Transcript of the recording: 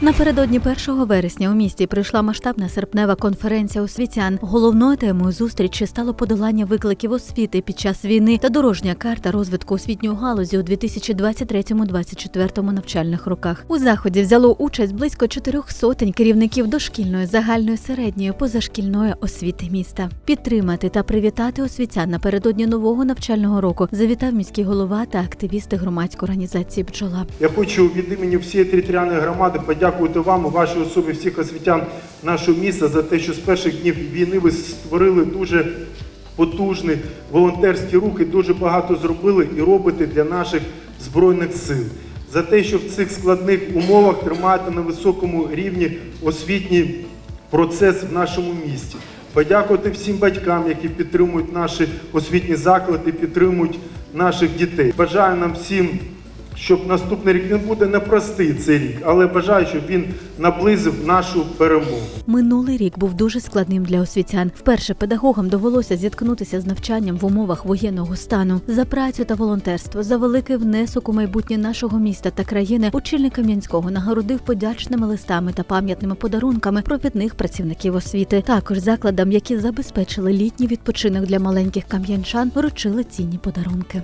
Напередодні 1 вересня у місті прийшла масштабна серпнева конференція освітян. Головною темою зустрічі стало подолання викликів освіти під час війни та дорожня карта розвитку освітньої галузі у 2023-2024 навчальних роках. У заході взяло участь близько чотирьох сотень керівників дошкільної, загальної, середньої, позашкільної освіти міста. Підтримати та привітати освітян напередодні нового навчального року завітав міський голова та активісти громадської організації Бджола. Я хочу від імені всієї територіальної громади подякувати вам у вашій особі всіх освітян нашого міста за те, що з перших днів війни ви створили дуже потужний волонтерський рух і дуже багато зробили і робите для наших збройних сил. За те, що в цих складних умовах тримаєте на високому рівні освітній процес в нашому місті. Подякувати всім батькам, які підтримують наші освітні заклади, підтримують наших дітей. Бажаю нам всім, щоб наступний рік він буде непростий цей рік, але бажаю, щоб він наблизив нашу перемогу. Минулий рік був дуже складним для освітян. Вперше педагогам довелося зіткнутися з навчанням в умовах воєнного стану. За працю та волонтерство, за великий внесок у майбутнє нашого міста та країни. Очільник Кам'янського нагородив подячними листами та пам'ятними подарунками провідних працівників освіти. Також закладам, які забезпечили літній відпочинок для маленьких кам'янчан, вручили цінні подарунки.